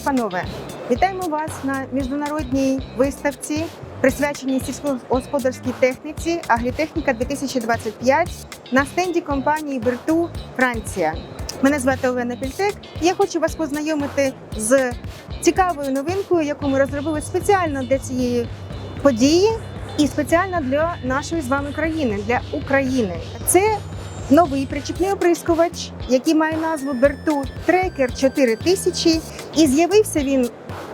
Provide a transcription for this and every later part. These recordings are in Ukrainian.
та панове, вітаємо вас на міжнародній виставці, присвяченій сільськогосподарській техніці Агрітехніка 2025 на стенді компанії Берту Франція. Мене звати Олена Пільтек. Я хочу вас познайомити з цікавою новинкою, яку ми розробили спеціально для цієї події і спеціально для нашої з вами країни, для України. Це новий причіпний оприскувач, який має назву Берту Трекер 4000, і з'явився він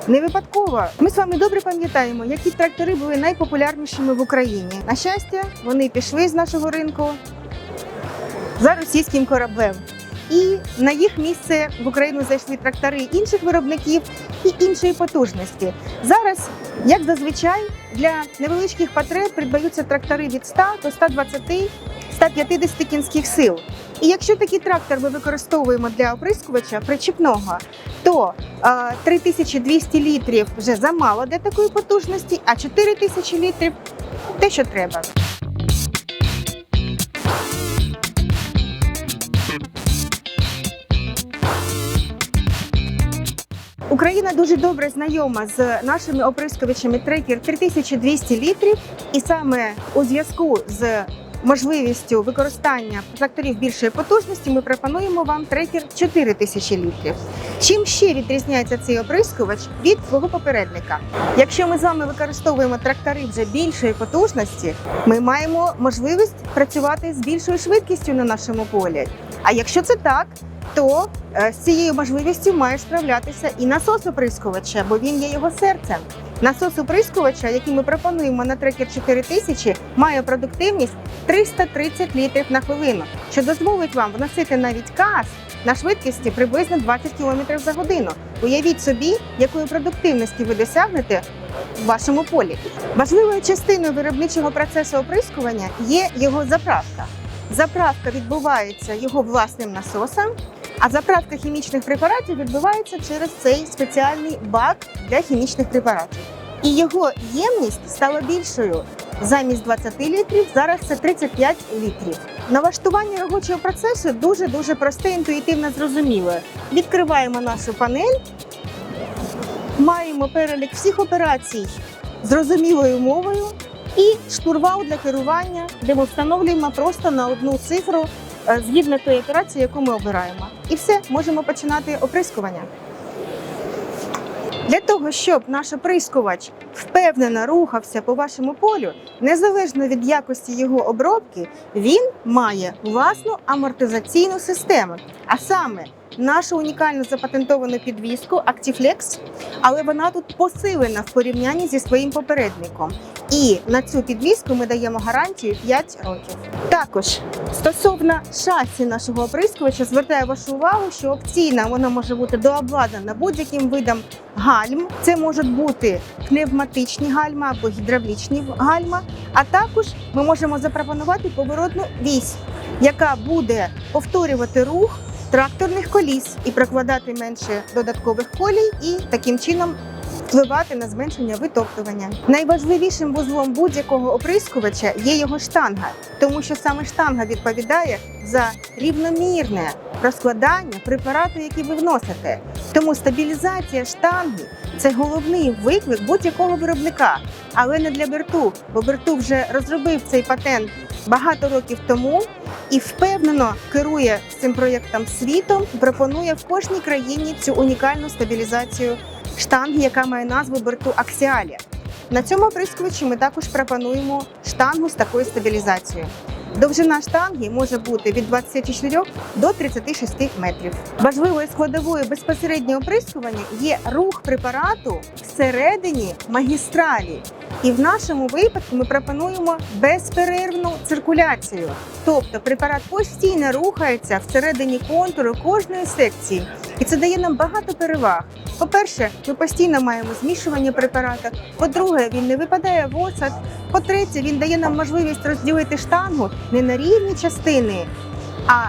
не випадково. Ми з вами добре пам'ятаємо, які трактори були найпопулярнішими в Україні. На щастя, вони пішли з нашого ринку за російським кораблем. І на їх місце в Україну зайшли трактори інших виробників і іншої потужності. Зараз, як зазвичай, для невеличких потреб придбаються трактори від 100 до 120 150 кінських сил. І якщо такий трактор ми використовуємо для оприскувача причіпного, то е, 3200 літрів вже замало для такої потужності, а 4000 літрів те, що треба. Україна дуже добре знайома з нашими оприскувачами трекер 3200 літрів, і саме у зв'язку з можливістю використання тракторів більшої потужності ми пропонуємо вам трекер 4000 літрів. Чим ще відрізняється цей оприскувач від свого попередника? Якщо ми з вами використовуємо трактори вже більшої потужності, ми маємо можливість працювати з більшою швидкістю на нашому полі. А якщо це так, то е, з цією можливістю має справлятися і насос оприскувача, бо він є його серцем. Насос оприскувача, який ми пропонуємо на трекер 4000, має продуктивність 330 літрів на хвилину, що дозволить вам вносити навіть каз на швидкості приблизно 20 км за годину. Уявіть собі, якої продуктивності ви досягнете в вашому полі. Важливою частиною виробничого процесу оприскування є його заправка. Заправка відбувається його власним насосом, а заправка хімічних препаратів відбувається через цей спеціальний бак для хімічних препаратів. І його ємність стала більшою. Замість 20 літрів зараз це 35 літрів. Налаштування робочого процесу дуже дуже просте, інтуїтивно зрозуміле. Відкриваємо нашу панель, маємо перелік всіх операцій зрозумілою мовою і штурвал для керування, де ми встановлюємо просто на одну цифру згідно тої операції, яку ми обираємо. І все, можемо починати оприскування. Для того, щоб наш оприскувач впевнено рухався по вашому полю, незалежно від якості його обробки, він має власну амортизаційну систему, а саме нашу унікальну запатентовану підвіску Actiflex, але вона тут посилена в порівнянні зі своїм попередником. І на цю підвіску ми даємо гарантію 5 років. Також стосовно шасі нашого оприскувача, звертаю вашу увагу, що опційна вона може бути дообладнана будь-яким видом гальм. Це можуть бути пневматичні гальма або гідравлічні гальма. А також ми можемо запропонувати поворотну вісь, яка буде повторювати рух тракторних коліс і прокладати менше додаткових колій, і таким чином впливати на зменшення витоптування. Найважливішим вузлом будь-якого оприскувача є його штанга, тому що саме штанга відповідає за рівномірне розкладання препарату, який ви вносите. Тому стабілізація штанги це головний виклик будь-якого виробника, але не для Берту, бо Берту вже розробив цей патент багато років тому і впевнено керує цим проєктом світом. Пропонує в кожній країні цю унікальну стабілізацію штанги, яка має назву борту Аксіалі. На цьому оприскувачі ми також пропонуємо штангу з такою стабілізацією. Довжина штанги може бути від 24 до 36 метрів. Важливою складовою безпосереднього оприскування є рух препарату всередині магістралі. І в нашому випадку ми пропонуємо безперервну циркуляцію. Тобто препарат постійно рухається всередині контуру кожної секції. І це дає нам багато переваг. По-перше, ми постійно маємо змішування препарату. По-друге, він не випадає в осад. По-третє, він дає нам можливість розділити штангу не на рівні частини, а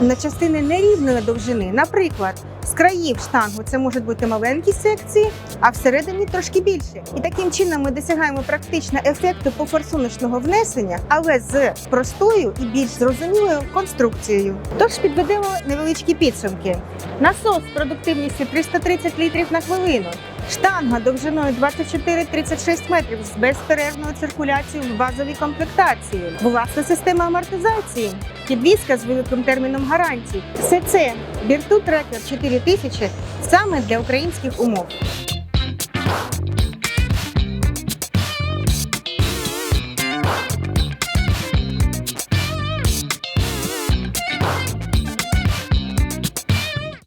на частини нерівної довжини. Наприклад, З країв штангу це можуть бути маленькі секції, а всередині трошки більше. І таким чином ми досягаємо практично ефекту пофорсуночного внесення, але з простою і більш зрозумілою конструкцією. Тож підведемо невеличкі підсумки. Насос з продуктивністю 330 літрів на хвилину. Штанга довжиною 24-36 метрів з безперервною циркуляцією в базовій комплектації. Власна система амортизації. Підвізка з великим терміном гарантії. Все це Бірту Трекер 4000 саме для українських умов.